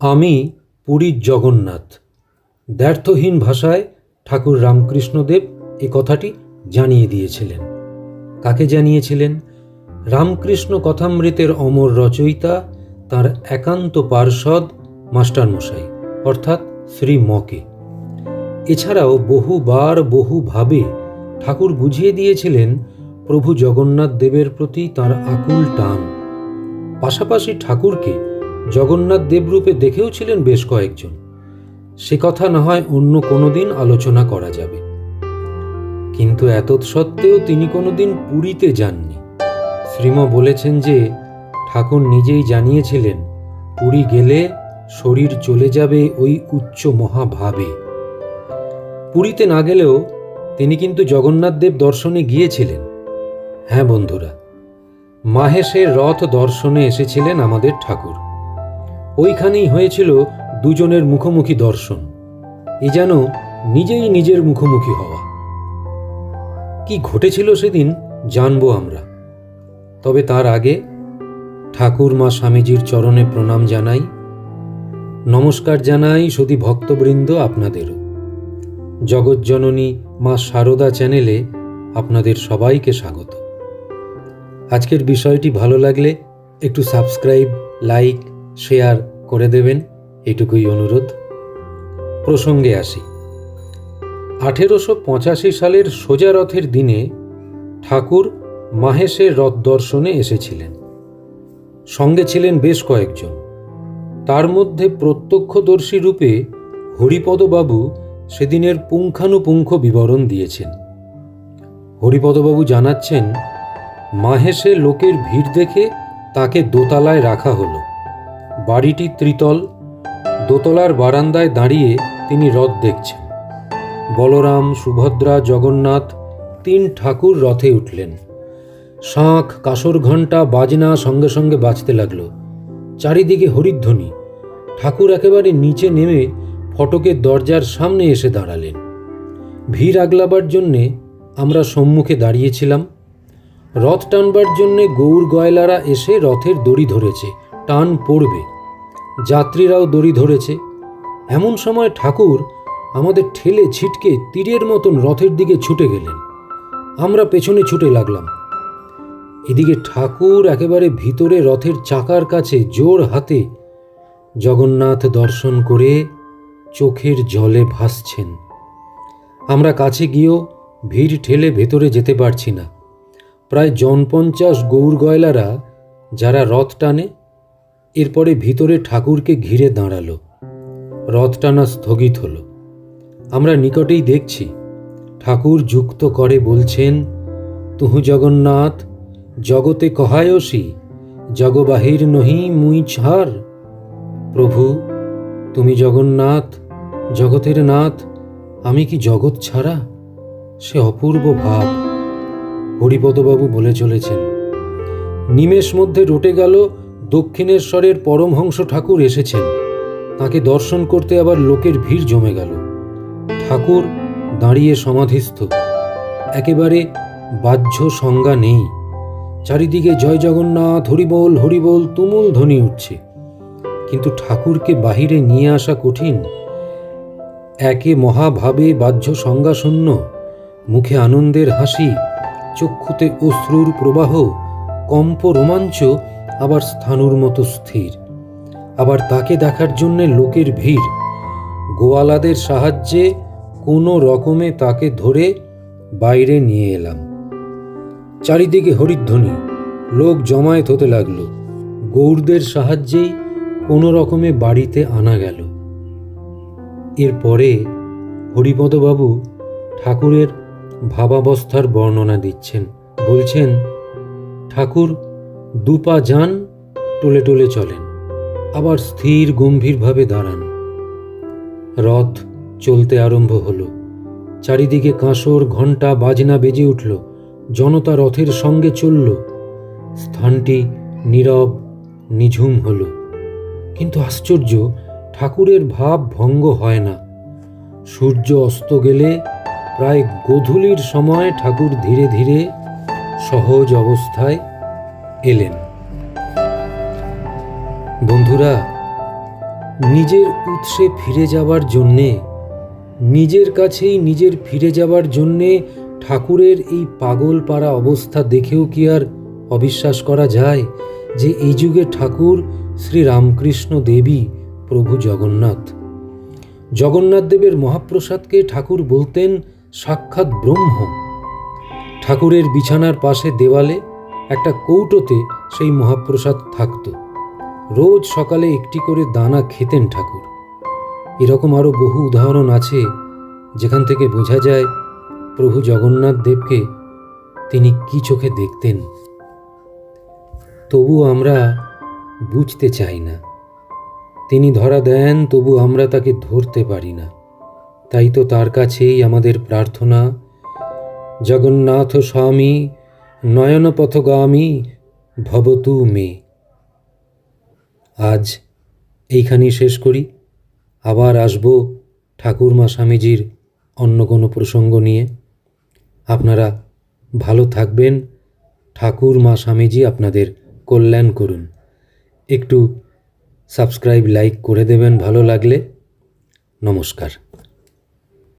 আমি পুরীর জগন্নাথ। দ্ব্যর্থহীন ভাষায় ঠাকুর রামকৃষ্ণদেব এ কথাটি জানিয়ে দিয়েছিলেন। কাকে জানিয়েছিলেন? রামকৃষ্ণ কথামৃতের অমর রচয়িতা তার একান্ত পার্ষদ মাস্টারমশাই, অর্থাৎ শ্রী মকে। এছাড়াও বহুবার বহুভাবে ঠাকুর বুঝিয়ে দিয়েছিলেন প্রভু জগন্নাথ দেবের প্রতি তার আকুল টান। পাশাপাশি ঠাকুরকে জগন্নাথ দেবরূপে দেখেও ছিলেন বেশ কয়েকজন। সে কথা না হয় অন্য কোনো দিন আলোচনা করা যাবে। কিন্তু এত সত্ত্বেও তিনি কোনোদিন পুরীতে যাননি। শ্রীম বলেছেন যে, ঠাকুর নিজেই জানিয়েছিলেন, পুরী গেলে শরীর চলে যাবে ওই উচ্চ মহাভাবে। পুরীতে না গেলেও তিনি কিন্তু জগন্নাথ দেব দর্শনে গিয়েছিলেন। হ্যাঁ বন্ধুরা, মাহেশের রথ দর্শনে এসেছিলেন আমাদের ঠাকুর। ওইখানেই হয়েছিল দুজনের মুখোমুখি দর্শন। এ যেন নিজেই নিজের মুখোমুখি হওয়া। কি ঘটেছিল সেদিন জানব আমরা। তবে তার আগে ঠাকুর মা স্বামীজির চরণে প্রণাম জানাই। নমস্কার জানাই সতী ভক্তবৃন্দ আপনাদেরও জগজ্জননী মা শারদা চ্যানেলে আপনাদের সবাইকে স্বাগত। আজকের বিষয়টি ভালো লাগলে একটু সাবস্ক্রাইব, লাইক শেয়ার করে দেবেন, এটুকুই অনুরোধ। প্রসঙ্গে আসি। আঠেরোশো পঁচাশি সালের সোজা রথের দিনে ঠাকুর মাহেশের রথ দর্শনে এসেছিলেন। সঙ্গে ছিলেন বেশ কয়েকজন। তার মধ্যে প্রত্যক্ষদর্শী রূপে হরিপদবাবু সেদিনের পুঙ্খানুপুঙ্খ বিবরণ দিয়েছেন। হরিপদবাবু জানাচ্ছেন, মাহেশে লোকের ভিড় দেখে তাকে দোতলায় রাখা হলো। বাড়িটি ত্রিতল, দোতলার বারান্দায় দাঁড়িয়ে তিনি রথ দেখছেন। বলরাম, সুভদ্রা, জগন্নাথ তিন ঠাকুর রথে উঠলেন। শাঁখ, কাসর ঘণ্টা, বাজনা সঙ্গে সঙ্গে বাজতে লাগল। চারিদিকে হরিধ্বনি। ঠাকুর একেবারে নিচে নেমে ফটকের দরজার সামনে এসে দাঁড়ালেন। ভিড় আগলাবার জন্যে আমরা সম্মুখে দাঁড়িয়েছিলাম। রথ টানবার জন্যে গৌর গয়লারা এসে রথের দড়ি ধরেছে। টান পড়বে। যাত্রীরাও দড়ি ধরেছে। এমন সময় ঠাকুর আমাদের ঠেলে ছিটকে তীরের মতন রথের দিকে ছুটে গেলেন। আমরা পেছনে ছুটে লাগলাম। এদিকে ঠাকুর একেবারে ভিতরে রথের চাকার কাছে জোর হাতে জগন্নাথ দর্শন করে চোখের জলে ভাসছেন। আমরা কাছে গিয়েও ভিড় ঠেলে ভেতরে যেতে পারছি না। প্রায় জনপঞ্চাশ গৌর গয়লারা যারা রথ টানে এরপরে ভিতরে ঠাকুরকে ঘিরে দাঁড়াল। রথ টানা স্থগিত হলো। আমরা নিকটেই দেখছি, ঠাকুর যুক্ত করে বলছেন, তুহু জগন্নাথ, জগতে কহায়সী, জগবাহির নহি মুই ছাড় প্রভু, তুমি জগন্নাথ, জগতের নাথ, আমি কি জগৎ ছাড়া? সে অপূর্ব ভাব। হরিপদবাবু বলে চলেছেন। নিমেষ মধ্যে রটে গেল দক্ষিণেশ্বরের পরমহংস ঠাকুর এসেছেন। তাকে দর্শন করতে আবার লোকের ভিড় জমে গেল। ঠাকুর দাঁড়িয়ে সমাধিস্থ। একেবারে বাহ্য সংজ্ঞা নেই। চারিদিকে জয় জগন্নাথ, হরিবোল হরিবোল, তুমুল ধ্বনি উঠছে। কিন্তু ঠাকুরকে বাহিরে নিয়ে আসা কঠিন। একে মহাভাবে বাহ্য সংজ্ঞাশূন্য। মুখে আনন্দের হাসি, চক্ষুতে অশ্রুর প্রবাহ, কম্প রোমাঞ্চ আবার স্থানুর মতো স্থির। আবার তাকে দেখার জন্যে লোকের ভিড়। গোয়ালাদের সাহায্যে কোনো রকমে তাকে ধরে বাইরে নিয়ে এলাম। চারিদিকে হরিধ্বনি, লোক জমায়েত হতে লাগল। গৌরদের সাহায্যেই কোনো রকমে বাড়িতে আনা গেল। এরপরে হরিপদবাবু ঠাকুরের ভাবাবস্থার বর্ণনা দিচ্ছেন। বলছেন, ঠাকুর দুপা যান, টলে টলে চলেন, আবার স্থির গম্ভীরভাবে দাঁড়ান। রথ চলতে আরম্ভ হলো। চারিদিকে কাঁসর, ঘণ্টা, বাজনা বেজে উঠল। জনতা রথের সঙ্গে চলল। স্থানটি নীরব, নিঝুম হলো। কিন্তু আশ্চর্য, ঠাকুরের ভাব ভঙ্গ হয় না। সূর্য অস্ত গেলে প্রায় গোধূলির সময় ঠাকুর ধীরে ধীরে সহজ অবস্থায় এলেন। বন্ধুরা, নিজের উৎসে ফিরে যাবার জন্যে, নিজের কাছেই নিজের ফিরে যাবার জন্যে ঠাকুরের এই পাগল পাড়া অবস্থা দেখেও কি আর অবিশ্বাস করা যায় যে এই যুগে ঠাকুর শ্রী রামকৃষ্ণ দেবী প্রভু জগন্নাথ? জগন্নাথ দেবের মহাপ্রসাদকে ঠাকুর বলতেন সাক্ষাৎ ব্রহ্ম। ঠাকুরের বিছানার পাশে দেওয়ালে একটা কৌটোতে সেই মহাপ্রসাদ থাকত। রোজ সকালে একটি করে দানা খেতেন ঠাকুর। এরকম আরও বহু উদাহরণ আছে যেখান থেকে বোঝা যায় প্রভু জগন্নাথ দেবকে তিনি কি চোখে দেখতেন। তবু আমরা বুঝতে চাই না। তিনি ধরা দেন, তবু আমরা তাকে ধরতে পারি না। তাই তো তার কাছেই আমাদের প্রার্থনা, জগন্নাথ স্বামী নয়নপথগামী ভবতু মে। আজ এইখানেই শেষ করি। আবার আসব ঠাকুরমা স্বামীজির অন্য কোনো প্রসঙ্গ নিয়ে। আপনারা ভালো থাকবেন। ঠাকুর মা স্বামীজি আপনাদের কল্যাণ করুন। একটু সাবস্ক্রাইব, লাইক করে দেবেন ভালো লাগলে। নমস্কার।